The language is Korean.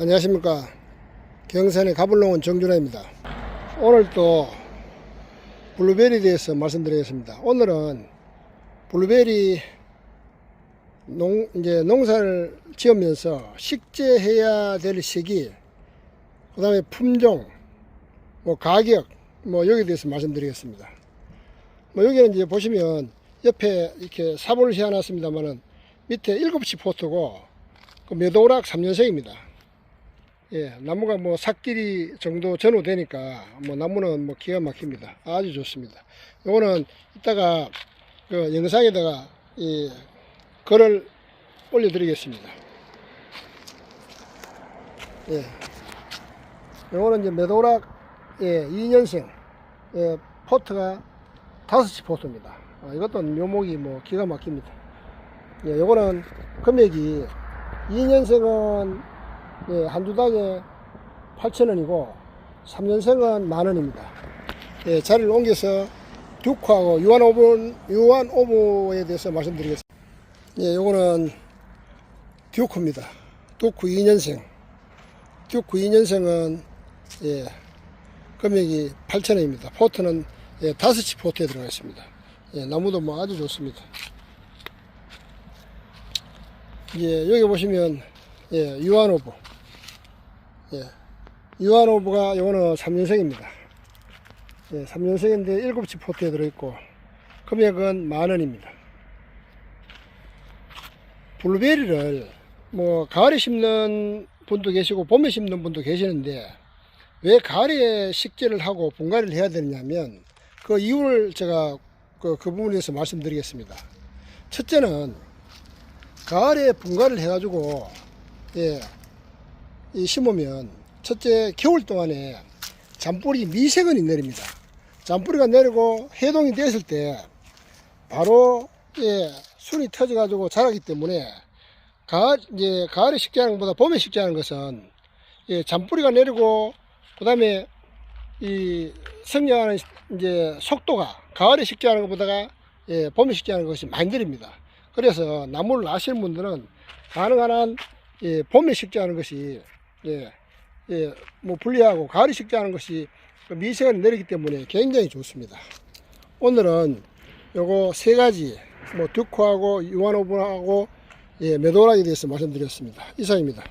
안녕하십니까. 경산의 가불농원 정준하입니다. 오늘 또 블루베리에 대해서 말씀드리겠습니다. 오늘은 블루베리 농 이제 농사를 지으면서 식재해야 될 시기 그 다음에 품종 뭐 가격 뭐 여기에 대해서 말씀드리겠습니다. 뭐 여기는 이제 보시면 옆에 이렇게 삽을 세워놨습니다만은 밑에 7시 포트고 그 메도락 3년생입니다. 예, 나무가 뭐 삭길이 정도 전후되니까 뭐 나무는 뭐 기가 막힙니다. 아주 좋습니다. 요거는 이따가 그 영상에다가 이 글을 올려드리겠습니다. 예. 요거는 이제 메도락 예, 2년생 예, 포트가 5시 포트입니다. 아, 이것도 묘목이 뭐 기가 막힙니다. 예, 요거는 금액이 2년생은 예, 한 주당에 8,000원이고 3년생은 만원입니다. 예, 자리를 옮겨서 듀크하고 유한 오브, 유한 오브에 대해서 말씀드리겠습니다. 예, 요거는 듀크입니다. 듀크 2년생. 듀크 2년생은 예, 금액이 8,000원입니다. 포트는 예, 5시 포트에 들어가 있습니다. 예, 나무도 뭐 아주 좋습니다. 예, 여기 보시면 예, 유한 오브. 예. 유한 오브가 요거는 3년생입니다. 예, 3년생인데 7치 포트에 들어있고 금액은 만원입니다. 블루베리를 뭐 가을에 심는 분도 계시고 봄에 심는 분도 계시는데 왜 가을에 식재를 하고 분갈이를 해야 되느냐면 그 이유를 제가 그, 그 부분에 대해서 말씀드리겠습니다. 첫째는 가을에 분갈이를 해가지고 예, 이 심으면 첫째 겨울 동안에 잔뿌리 미세근이 내립니다. 잔뿌리가 내리고 해동이 됐을 때 바로 예, 순이 터져 가지고 자라기 때문에 가을 이제 가을에 식재하는 것보다 봄에 식재하는 것은 예, 잔뿌리가 내리고 그 다음에 이 성장하는 이제 속도가 가을에 식재하는 것보다가 예, 봄에 식재하는 것이 많이 느립니다. 그래서 나무를 아시는 분들은 가능한 한 예, 봄에 식재하는 것이 예, 예, 뭐 불리하고 가을에 식재하는 것이 그 미세가 내리기 때문에 굉장히 좋습니다. 오늘은 요거 세 가지 뭐 듀코하고 유한오븐하고 예, 메도락에 대해서 말씀드렸습니다. 이상입니다.